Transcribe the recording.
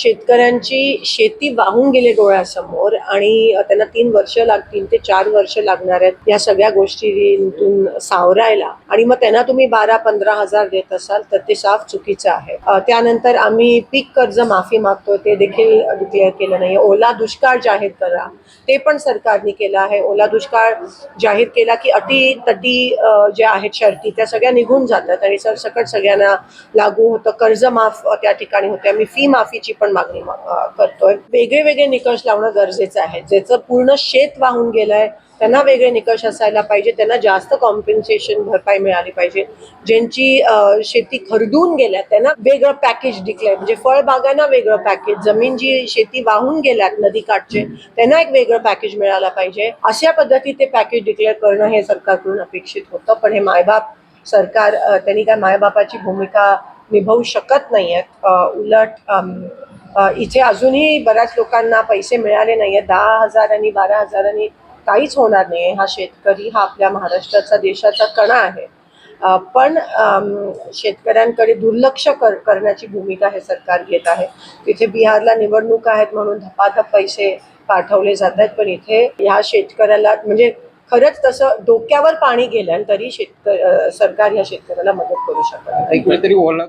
शेतकऱ्यांची शेती वाहून गेले डोळ्यासमोर आणि त्यांना तीन वर्ष लागतील ते चार वर्ष लागणार आहेत या सगळ्या गोष्टींतून सावरायला. आणि मग त्यांना तुम्ही बारा पंधरा हजार देत असाल तर ते साफ चुकीचं आहे. त्यानंतर आम्ही पीक कर्ज माफी मागतो ते देखील डिक्लेअर केलं नाही ओला दुष्काळ जाहीर करा. ते पण सरकारने केलं आहे. ओला दुष्काळ जाहीर केला की अटी तटी ज्या आहेत शर्ती त्या सगळ्या निघून जातात आणि सरसकट सगळ्यांना लागू होतं. कर्ज माफ त्या ठिकाणी होते. आम्ही फी माफीची पण मागणी करतोय. वेगळे वेगळे निकष लावणं गरजेचं आहे. ज्याचं पूर्ण शेत वाहून गेलंय त्यांना वेगळे निकष असायला पाहिजे. त्यांना जास्त कॉम्पेन्सेशन भरपाई मिळाली पाहिजे. ज्यांची शेती खरडून गेल्या त्यांना वेगळं पॅकेज डिक्लेअर म्हणजे फळबागांना वेगळं पॅकेज जमीन जी शेती वाहून गेल्यात नदीकाठचे त्यांना एक वेगळं पॅकेज मिळालं पाहिजे. अशा पद्धतीत ते पॅकेज डिक्लेअर करणं हे सरकारकडून अपेक्षित होतं पण हे मायबाप सरकार त्यांनी काय मायबापाची भूमिका निभावू शकत नाही आहेत उलट इथे अजूनही बऱ्याच लोकांना पैसे मिळाले नाही आहेत दहा हजार आणि बारा हजारांनी काहीच होणार नाही हा शेतकरी हा आपल्या महाराष्ट्राचा देशाचा कणा आहे. पण शेतकऱ्यांकडे दुर्लक्ष कर करण्याची भूमिका हे सरकार घेत आहे. तिथे बिहारला निवडणूक आहेत म्हणून धपाधप पैसे पाठवले जात आहेत. पण इथे ह्या शेतकऱ्याला म्हणजे खरंच तसं डोक्यावर पाणी गेलं आणि तरी शेतक सरकार ह्या शेतकऱ्याला मदत करू शकत नाही. कुठेतरी ओला